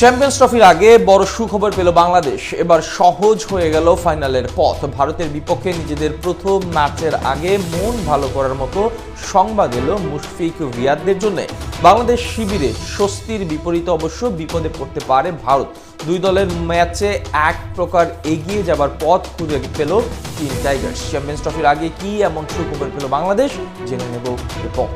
Champions ট্রফির আগে বড় সুখবর পেল বাংলাদেশ। এবার সহজ হয়ে গেল ফাইনালের পথ। ভারতের বিপক্ষে নিজেদের প্রথম ম্যাচের আগে মন ভালো করার মতো সংবাদ এলো মুশফিক রিয়াদদের জন্য। বাংলাদেশ শিবিরে স্বস্তির বিপরীতে অবশ্য বিপদে পড়তে পারে ভারত। দুই দলের ম্যাচে এক প্রকার এগিয়ে যাবার পথ খুঁজে পেল তিন টাইগার্স। চ্যাম্পিয়ন্স ট্রফির আগে কি এমন সুখবর পেল বাংলাদেশ? জেনে নেব রিপোর্ট।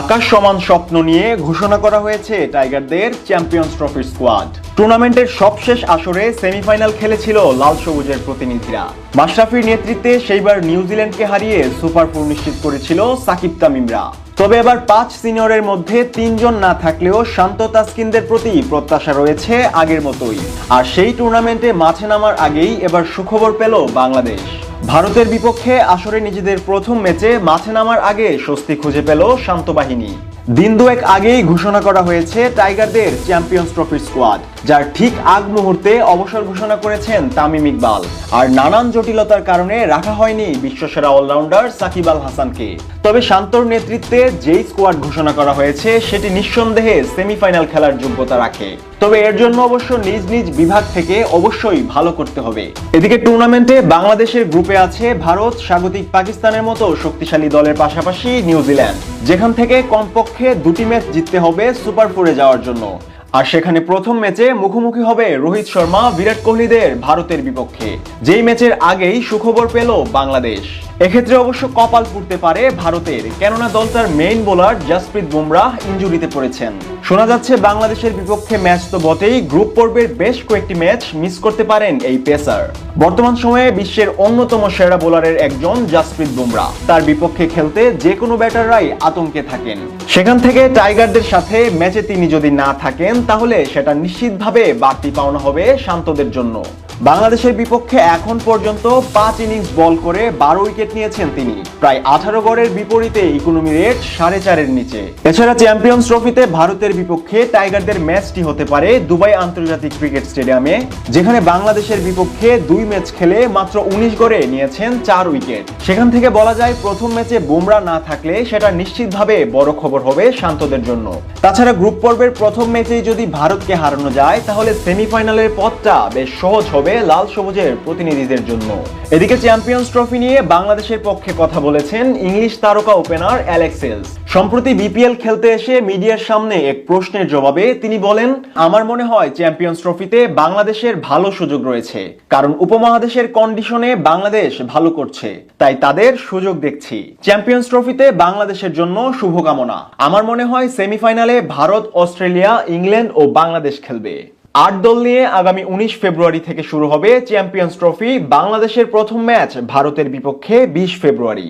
আকাশ সমান স্বপ্ন নিয়ে ঘোষণা করা হয়েছে টাইগারদের চ্যাম্পিয়ন্স ট্রফির স্কোয়াড। টুর্নামেন্টের সবশেষ আসরে সেমিফাইনাল খেলেছিল লাল সবুজের প্রতিনিধিরা। মাশরাফির নেতৃত্বে সেইবার নিউজিল্যান্ডকে হারিয়ে সুপার ফোর নিশ্চিত করেছিল সাকিব তামিমরা। তবে এবার পাঁচ সিনিয়রের মধ্যে তিনজন না থাকলেও শান্ত তাসকিনদের প্রতি প্রত্যাশা রয়েছে আগের মতোই। আর সেই টুর্নামেন্টে মাঠে নামার আগেই এবার সুখবর পেল বাংলাদেশ। ভারতের বিপক্ষে আসরে নিজেদের প্রথম ম্যাচে মাঠে নামার আগে স্বস্তি খুঁজে পেল শান্ত বাহিনী। দিন দুয়েক আগেই ঘোষণা করা হয়েছে টাইগারদের চ্যাম্পিয়ন্স ট্রফির স্কোয়াড। যার ঠিক আগ মুহূর্তে অবসর ঘোষণা করেছেন তামিম ইকবাল। আর নানান জটিলতার কারণে রাখা হয়নি বিশ্বসেরা অলরাউন্ডার সাকিব আল হাসানকে। তবে শান্তর নেতৃত্বে যেই স্কোয়াড ঘোষণা করা হয়েছে, সেটি নিঃসন্দেহে সেমিফাইনাল খেলার যোগ্যতা রাখে। তবে এর জন্য অবশ্য নিজ নিজ বিভাগ থেকে অবশ্যই ভালো করতে হবে। এদিকে টুর্নামেন্টে বাংলাদেশের গ্রুপে আছে ভারত, স্বাগতিক পাকিস্তানের মতো শক্তিশালী দলের পাশাপাশি নিউজিল্যান্ড। যেখান থেকে কমপক্ষে দুটি ম্যাচ জিততে হবে সুপার ফোরে যাওয়ার জন্য। আর সেখানে প্রথম ম্যাচে মুখোমুখি হবে রোহিত শর্মা, বিরাট কোহলিদের ভারতের বিপক্ষে। যেই ম্যাচের আগেই সুখবর পেল বাংলাদেশ। এক্ষেত্রে অবশ্য কপাল পুড়তে পারে ভারতের, কেননা দলটার মেইন বোলার জাসপ্রীত বুমরাহ ইঞ্জুরিতে পড়েছেন। শোনা যাচ্ছে বাংলাদেশের বিপক্ষে ম্যাচ তো বটেই। গ্রুপ পর্বের বেশ কয়েকটি ম্যাচ মিস করতে পারেন এই পেসার। বর্তমান সময়ে বিশ্বের অন্যতম সেরা বোলারের একজন জাসপ্রীত বুমরা। তার বিপক্ষে খেলতে যে কোনো ব্যাটাররাই আতঙ্কে থাকেন। সেখান থেকে টাইগারদের সাথে ম্যাচে তিনি যদি না থাকেন, তাহলে সেটা নিশ্চিতভাবে বাড়তি পাওনা হবে শান্তদের জন্য। বাংলাদেশের বিপক্ষে এখন পর্যন্ত পাঁচ ইনিংস বল করে বারো উইকেট নিয়েছেন তিনি। প্রায় আঠারো গড়ের বিপরীতে ইকোনমি রেট সাড়ে চারের নিচে। এছাড়া চ্যাম্পিয়ন্স ট্রফিতে ভারতের বিপক্ষে টাইগারদের ম্যাচটি হতে পারে দুবাই আন্তর্জাতিক ক্রিকেট স্টেডিয়ামে, যেখানে বাংলাদেশের বিপক্ষে দুই ম্যাচ খেলে মাত্র উনিশ গড়ে নিয়েছেন চার উইকেট। সেখান থেকে বলা যায় প্রথম ম্যাচে বুমরা না থাকলে সেটা নিশ্চিতভাবে বড় খবর হবে শান্তদের জন্য। তাছাড়া গ্রুপ পর্বের প্রথম ম্যাচেই যদি ভারতকে হারানো যায়, তাহলে সেমিফাইনালের পথটা বেশ সহজ হবে লাল সবুজের প্রতিনিধিদের জন্য। এদিকে চ্যাম্পিয়ন্স ট্রফি নিয়ে বাংলাদেশের পক্ষে কথা বলেছেন ইংলিশ তারকা ওপেনার অ্যালেক্সেলস সম্প্রতি বিপিএল খেলতে এসে মিডিয়ার সামনে এক প্রশ্নের জবাবে তিনি বলেন, আমার মনে হয় চ্যাম্পিয়ন্স ট্রফিতে বাংলাদেশের ভালো সুযোগ রয়েছে, কারণ উপমহাদেশের কন্ডিশনে বাংলাদেশ ভালো করছে, তাই তাদের সুযোগ দেখছি। চ্যাম্পিয়ন্স ট্রফিতে বাংলাদেশের জন্য শুভকামনা। আমার মনে হয় সেমিফাইনালে ভারত, অস্ট্রেলিয়া, ইংল্যান্ড ও বাংলাদেশ খেলবে। আট দল নিয়ে আগামী উনিশ ফেব্রুয়ারি থেকে শুরু হবে চ্যাম্পিয়ন্স ট্রফি, বাংলাদেশের প্রথম ম্যাচ, ভারতের বিপক্ষে বিশ ফেব্রুয়ারি।